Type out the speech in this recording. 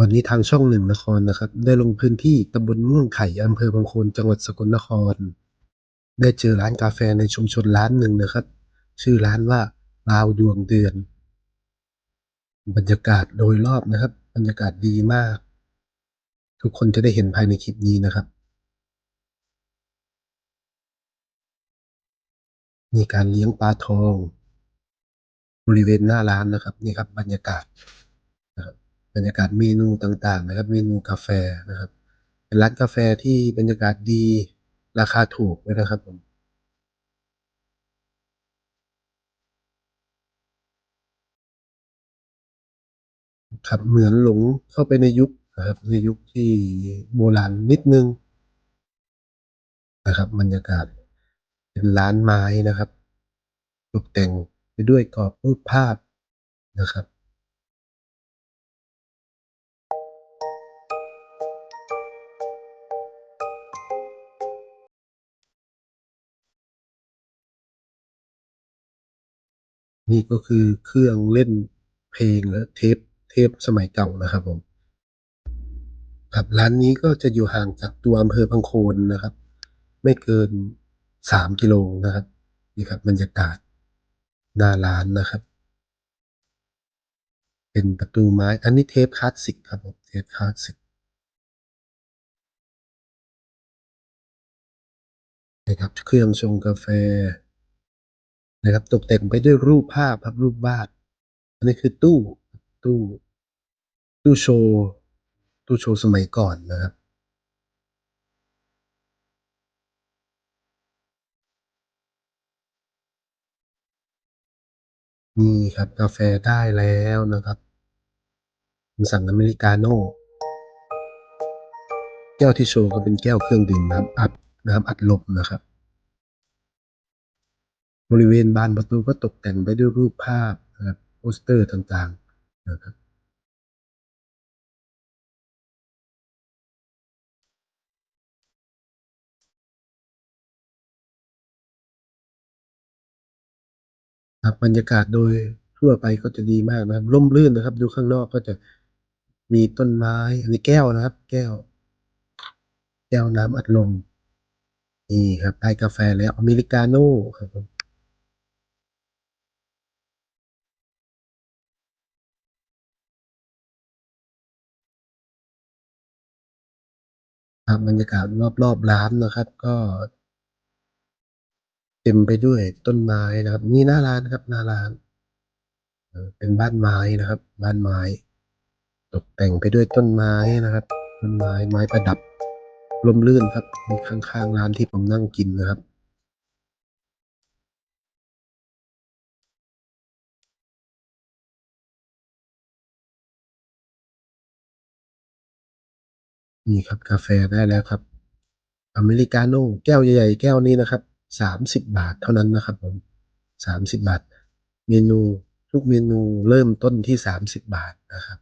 วันนี้ทางช่องหนึ่งนครนะครับ ได้ลงพื้นที่ตำบลม่วงไข่อำเภอบางโคนจังหวัดสกลนคร ได้เจอร้านกาแฟในชุมชนร้านหนึ่งนะครับ ชื่อร้านว่าลาวดวงเดือน บรรยากาศโดยรอบนะครับ บรรยากาศดีมาก ทุกคนจะได้เห็นภายในคลิปนี้นะครับ มีการเลี้ยงปลาทอง บริเวณหน้าร้านนะครับนี่ครับบรรยากาศ บรรยากาศเมนูต่างๆนะครับ เมนูกาแฟนะครับ เป็นร้านกาแฟที่บรรยากาศดีราคาถูกด้วยนะครับผมครับเหมือนหลงเข้าไปในยุคนะครับในยุคที่โบราณนิดนึงนะครับบรรยากาศเป็นร้านไม้นะครับ ตกแต่งไปด้วยกรอบรูปภาพนะครับ นี่ก็คือเครื่องเล่นเพลงและเทปเทปสมัยเก่านะครับผมครับร้านนี้ก็จะอยู่ห่างจากตัวอำเภอพังโคนนะครับ ไม่เกินสามกิโลนะครับนี่ครับบรรยากาศหน้าร้านนะครับ เป็นประตูไม้ อันนี้เทปคลาสสิกครับผมเทปคลาสสิกนะครับเครื่องชงกาแฟ นะครับ ตกแต่งไปด้วยรูปภาพครับรูปวาด อันนี้คือตู้ ตู้ ตู้โชว์ ตู้โชว์สมัยก่อนนะครับ นี่ครับกาแฟได้แล้วนะครับสั่งอเมริกาโน่ แก้วที่โชว์ก็เป็นแก้วเครื่องดื่มน้ำอัดน้ำอัดลมนะครับ บริเวณบานประตูก็ตกแต่งไปด้วยรูปภาพนะครับโปสเตอร์ต่างๆนะครับครับบรรยากาศโดยทั่วไปก็จะดีมากนะครับ ร่มรื่นนะครับ ดูข้างนอกก็จะมีต้นไม้ อันนี้แก้วนะครับ แก้ว แก้วน้ำอัดลมนี่ครับได้กาแฟแล้วอเมริกาโน่ครับ ครับบรรยากาศรอบ ๆ ร้านนะครับ ก็ เต็มไปด้วยต้นไม้นะครับ นี่หน้าร้านครับ หน้าร้านเอ่อเป็นบ้านไม้นะครับ บ้านไม้ ตกแต่งไปด้วยต้นไม้นะครับ ต้นไม้ไม้ประดับร่มรื่นครับมีข้างๆร้านที่ผมนั่งกินนะครับ นี่ครับกาแฟได้แล้วครับ อเมริกาโน่แก้วใหญ่ๆ แก้วนี้นะครับสามสิบบาทเท่านั้นนะครับผมสามสิบบาท เมนูทุกเมนูเริ่มต้นที่สามสิบบาทนะครับ